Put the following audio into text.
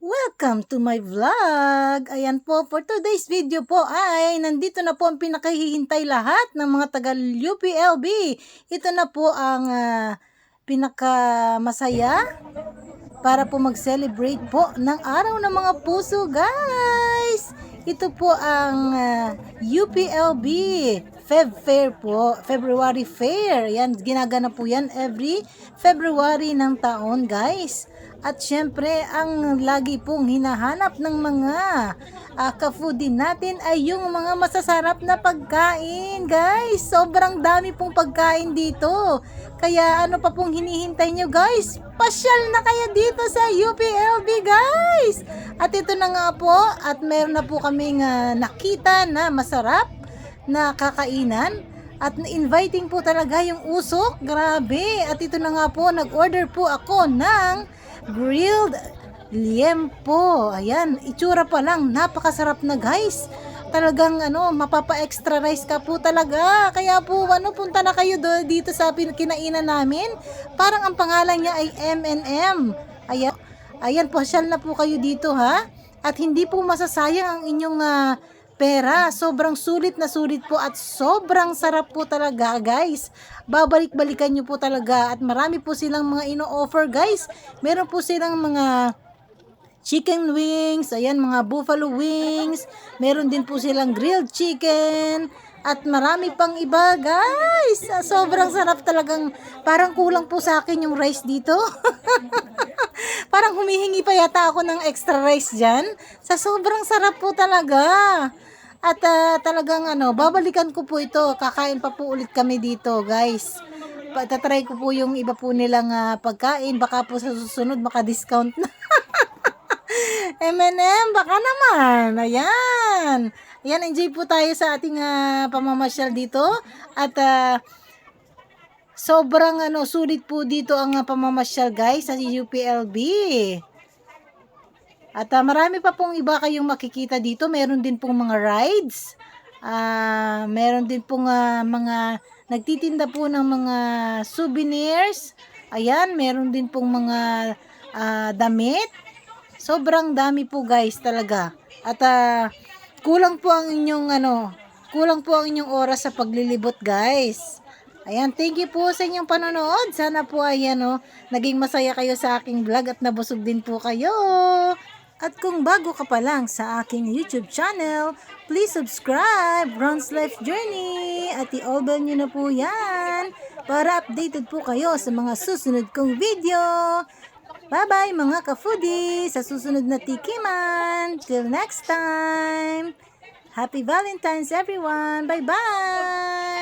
Welcome to my vlog! Ayan po, for today's video po ay nandito na po ang pinakahihintay lahat ng mga taga UPLB. Ito na po ang ah, pinakamasaya para po mag-celebrate po ng Araw ng Mga Puso, guys! Ito po ang ah, UPLB Feb Fair po, February Fair. Yan, ginagana po yan every February ng taon, guys. At syempre, ang lagi pong hinahanap ng mga uh, ka-foodie natin ay yung mga masasarap na pagkain, guys. Sobrang dami pong pagkain dito. Kaya ano pa pong hinihintay nyo, guys? Pasyal na kayo dito sa UPLB, guys! At ito na nga po, at meron na po kaming ah, nakita na masarap na kakainan. At inviting po talaga yung usok. Grabe. At ito na nga po, nag-order po ako ng grilled liempo. Ayan, itsura pa lang. Napakasarap na guys. Talagang ano, mapapa-extra rice ka po talaga. Kaya po, ano, punta na kayo do, dito sa kinainan namin. Parang ang pangalan niya ay M&M. Ayan, ayan, pasyal na po kayo dito ha. At hindi po masasayang ang inyong ah, pera. Sobrang sulit na sulit po at sobrang sarap po talaga guys. Babalik-balikan nyo po talaga at marami po silang mga ino-offer guys. Meron po silang mga chicken wings, ayan mga buffalo wings, meron din po silang grilled chicken, at marami pang iba guys. Ah, Sobrang sarap talagang, parang kulang po sa akin yung rice dito. parang humihingi pa yata ako ng extra rice dyan. Sa sobrang sarap po talaga. At ah, talagang ano, babalikan ko po ito. Kakain pa po ulit kami dito, guys. Patatry ko po yung iba po nilang ah, pagkain. Baka po sa susunod maka-discount na. M&M, baka naman. Ayan. Ayan, enjoy po tayo sa ating ah, pamamasyal dito. At ah, sobrang ano, sulit po dito ang ah, pamamasyal guys sa UPLB. At ah, marami pa pong iba kayong makikita dito. Meron din pong mga rides. Ah, meron din pong ah, mga nagtitinda po ng mga souvenirs. Ayan, meron din pong mga ah, damit. Sobrang dami po guys talaga. At ah, kulang po ang inyong ano, kulang po ang inyong oras sa paglilibot guys. Ayan, thank you po sa inyong panonood. Sana po ay ano, naging masaya kayo sa aking vlog at nabusog din po kayo. At kung bago ka pa lang sa aking YouTube channel, please subscribe, Ron's Life Journey, at i-all bell nyo na po yan para updated po kayo sa mga susunod kong video. Bye-bye mga ka-foodie sa susunod na tikiman. Till next time. Happy Valentine's everyone. Bye-bye.